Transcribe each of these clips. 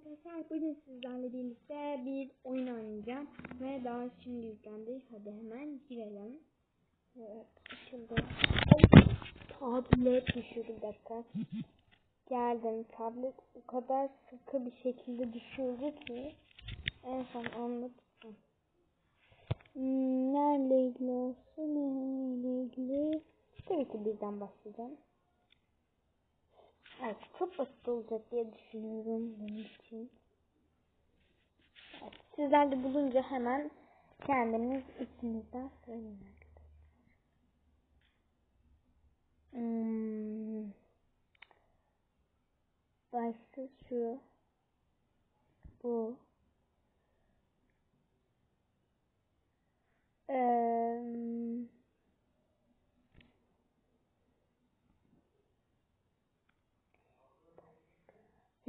arkadaşlar bugün sizlerle birlikte bir oyun oynayacağım ve daha şimdi yüklendi. Hadi hemen girelim. Evet, açıldı. Tablet düşürdü bir dakika. Geldim. Tablet o kadar sıkı bir şekilde düşürdü ki en son anlattım. Hmm, nerede ilgili olsun? Nerede ilgili? Tabii ki birden başlayacağım. Evet, çok basit olacak diye düşünüyorum bunun için. Evet, sizler de bulunca hemen kendiniz içinizden söyleyin. Hmm. Başta şu. Bu.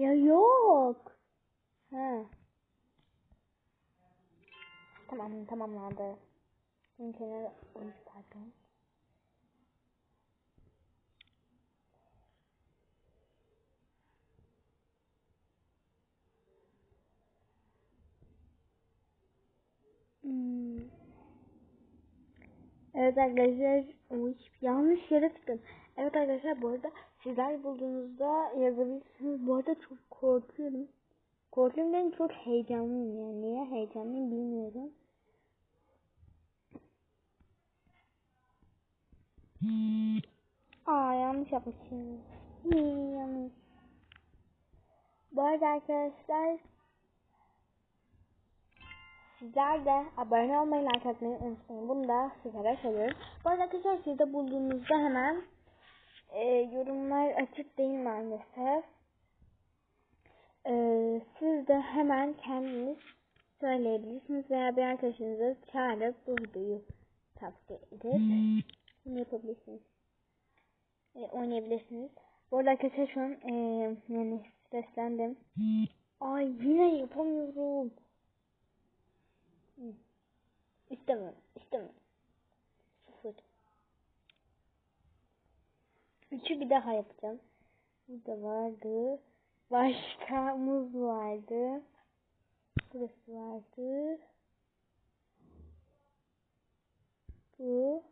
Ya yok. Ha. Tamam tamamlandı. Kenara Oy, pardon. Hmm. Evet arkadaşlar yanlış yere tıkladım. Evet arkadaşlar bu arada sizler bulduğunuzda yazabilirsiniz. Bu arada çok korkuyorum. Korkuyorum ben çok heyecanlıyım yani. Niye heyecanlıyım bilmiyorum. Aa yanlış yapmışım. Hii, yanlış. Bu arada arkadaşlar Sizler de abone olmayı, like atmayı unutmayın. Bunu da sizlere söylüyorum. Bu arada arkadaşlar siz de bulduğunuzda hemen e, yorumlar açık değil maalesef. E, siz de hemen kendiniz söyleyebilirsiniz veya bir arkadaşınızı çağırıp bu videoyu tavsiye edip bunu yapabilirsiniz. E, oynayabilirsiniz. Bu arada arkadaşlar şu an e, yani streslendim. Ay yine yapamıyorum. İstemiyorum. İstemiyorum. Sıfır. Üçü bir daha yapacağım. Burada vardı. Başka muz vardı. Burası vardı. Bu.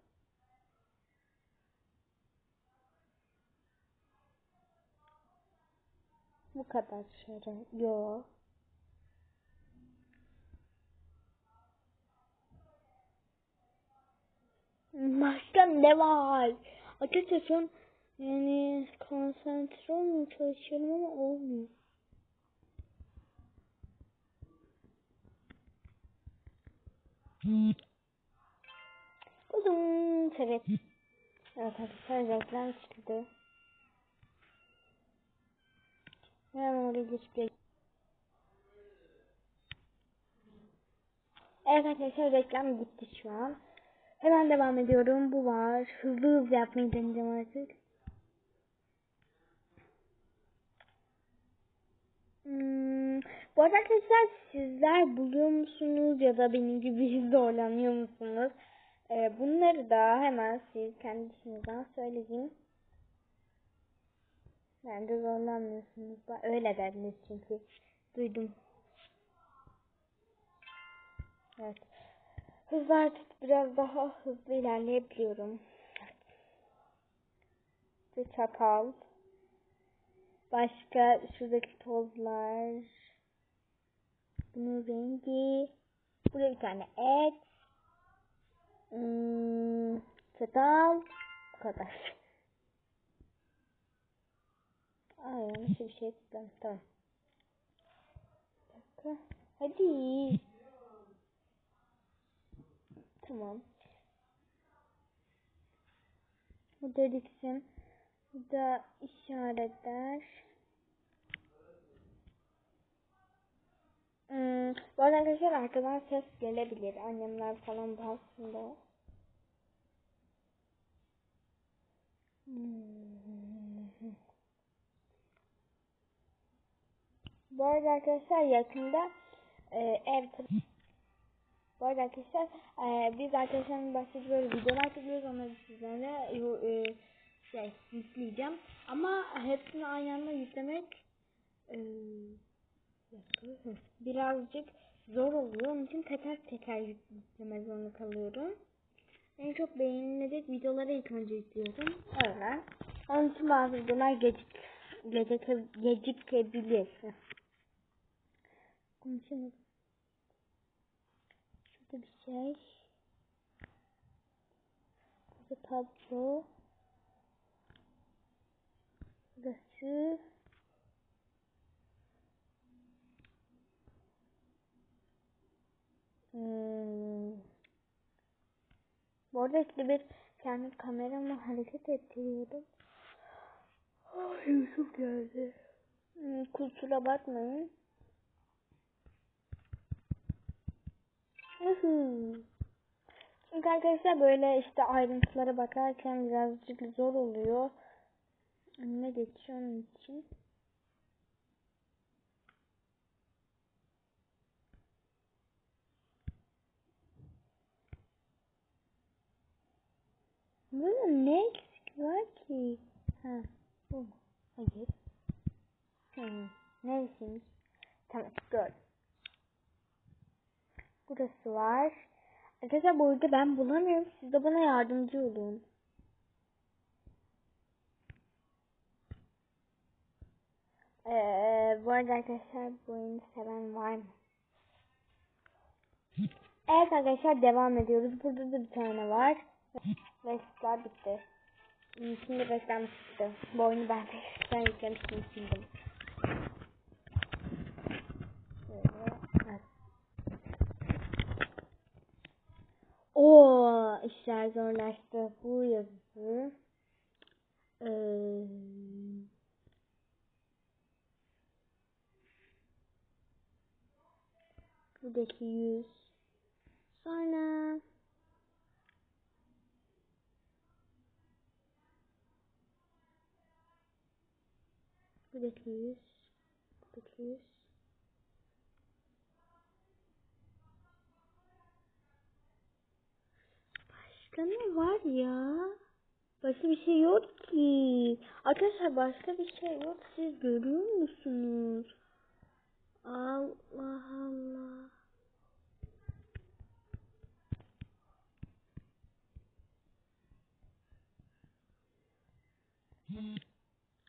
Bu kadar şöyle. Yok. Başka ne var? Açıkçası yani konsantre olmaya çalışıyorum ama olmuyor. Uzun evet. Evet arkadaşlar reklam çıktı. Hemen oraya geçip Evet arkadaşlar reklam gitti şu an. Hemen devam ediyorum. Bu var. Hızlı hızlı yapmayı deneyeceğim artık. Hmm, bu arkadaşlar sizler buluyor musunuz ya da benim gibi zorlanıyor musunuz? Ee, bunları da hemen siz kendi içinizden söyleyeyim. Ben de zorlanmıyorsunuz. Öyle dediniz çünkü. Duydum. Evet. Hızlı artık biraz daha hızlı ilerleyebiliyorum. Bir çakal. Başka şuradaki tozlar. Bunun rengi. Burada bir tane et. Hmm, çatal. Bu kadar. Ay yanlış bir şey tıkladım. Tamam. Bir dakika. Hadi. Tamam. Bu da diksin. Bu da işaretler. Hmm, bu arada arkadaşlar arkadan ses gelebilir. Annemler falan bahsinde. Hmm. Bu arada arkadaşlar yakında e, ev bu arada arkadaşlar e, biz arkadaşlarımla böyle videolar çekiyoruz onları sizlerle e, şey yükleyeceğim ama hepsini aynı anda yüklemek e. Birazcık zor oluyor. Onun için teker teker yüklemek zorunda kalıyorum. En çok beğenilecek videoları ilk önce yüklüyorum. Öyle. Onun için bazı videolar gecik, gecik, gecikebilir. Konuşamadım. Şurada bir şey. Burada tablo. Burası. Hmm. Bu arada işte bir kendi kameramı hareket ettiriyorum. Ay Yusuf geldi. Hmm, kusura bakmayın. Çünkü arkadaşlar böyle işte ayrıntılara bakarken birazcık zor oluyor. Önüne geçiyor onun için. Bunun ne eksik var ki? Ha, bu mu? Hayır. Hmm, neresiymiş? Tamam, gördüm. Burası var. Arkadaşlar burada ben bulamıyorum. Siz de bana yardımcı olun. Ee, bu arada arkadaşlar bu oyunu seven var mı? Evet arkadaşlar devam ediyoruz. Burada da bir tane var. Restler bitti. Şimdi reklam çıktı. Bu oyunu ben tekrar yüklemiştim sildim. Oo, işler zorlaştı. Bu yazı. Ee, buradaki yüz. Sonra buradaki yüz. Buradaki yüz. Başka ne var ya? Başka bir şey yok ki. Arkadaşlar başka bir şey yok. Siz görüyor musunuz? Allah Allah.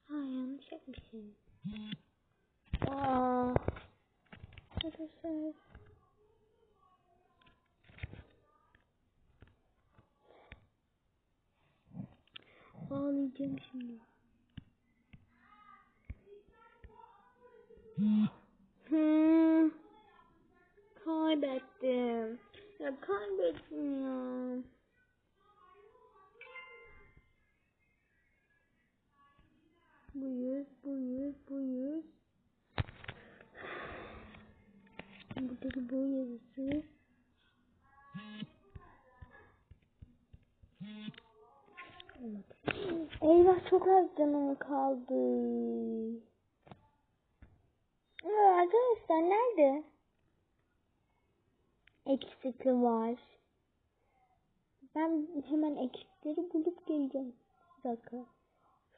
Ha yanlış yapmışım. Aa. Arkadaşlar. Ağlayacağım şimdi. Hmm. Kaybettim. Ya kaybettim ya. Bu yüz, bu yüz, bu yüz. Buradaki bu yazısı. Eyvah çok az canım kaldı. Aa, arkadaşlar nerede? Eksikli var. Ben hemen eksikleri bulup geleceğim. Bir dakika.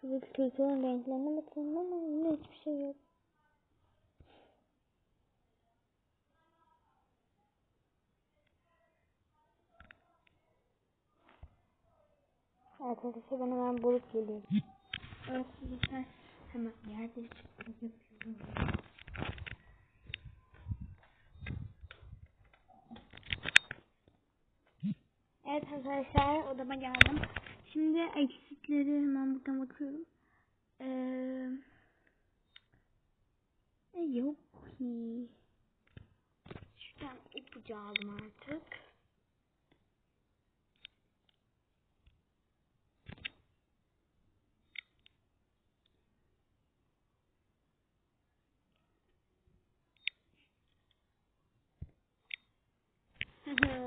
Şuradaki çocuğun renklerine bakıyorum ama yine hiçbir şey yok. Arkadaşlar ben hemen bulup geliyorum. Arkadaşlar hemen yerde yapıyorum. Evet arkadaşlar odama geldim. Şimdi eksikleri hemen buradan bakıyorum. Ee, e, yok ki. Şuradan ipucu aldım artık. Olmuyor.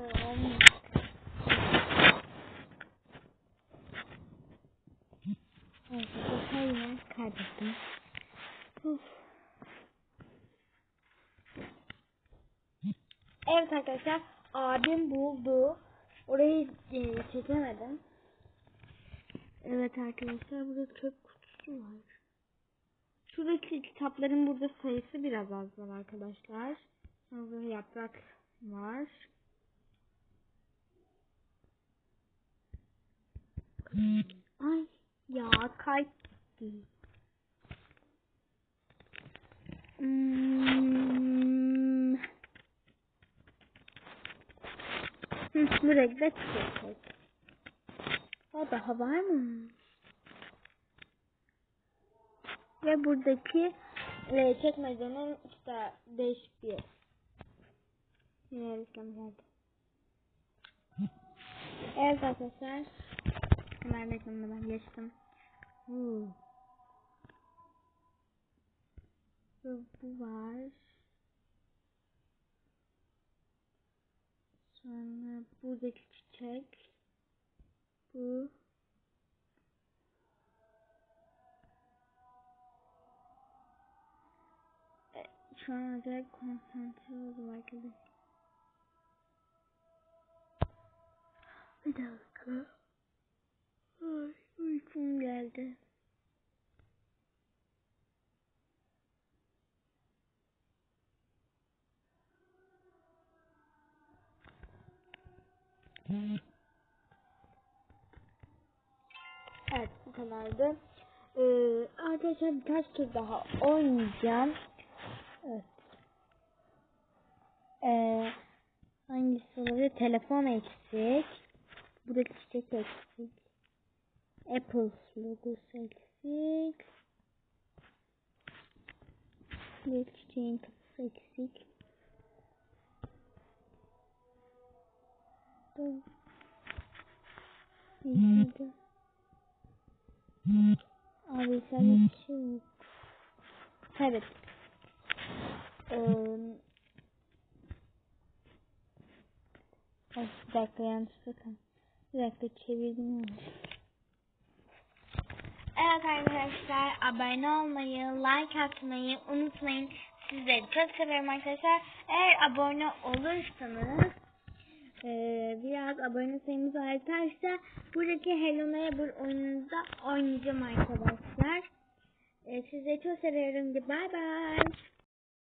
Kaybettim. Uf. Evet arkadaşlar, abim buldu. Orayı e, çekemedim. Evet arkadaşlar, burada çöp kutusu var. Şuradaki kitapların burada sayısı biraz az var arkadaşlar. Sonra yaprak var. Ay ya kaydı. Hmm. Hı, bu renkte çıkacak. O daha var mı? Ve buradaki e, çekmecenin işte değişik bir reklam geldi. Evet arkadaşlar. Hemen reklamını ben geçtim. Hmm. Bu, bu var. Sonra buradaki çiçek. Bu. E, Şu an acayip konsantre oldum arkadaşlar. Bir dakika. Ay uykum geldi. Evet bu kadardı. Ee, arkadaşlar birkaç tur daha oynayacağım. Evet. Ee, hangisi olabilir? Telefon eksik. Buradaki çiçek eksik. Apple logosu eksik. Bir çiçeğin kapısı eksik. Dur. Neydi? Abi sen yok. Evet. Ee, Ay, bir dakika yanlışlıkla. Bir dakika çevirdim onu. Evet arkadaşlar abone olmayı, like atmayı unutmayın. Sizleri çok seviyorum arkadaşlar. Eğer abone olursanız eee, biraz abone sayımız artarsa buradaki Hello Neighbor oyununda oynayacağım arkadaşlar. Eee, sizleri çok seviyorum. Bye bye.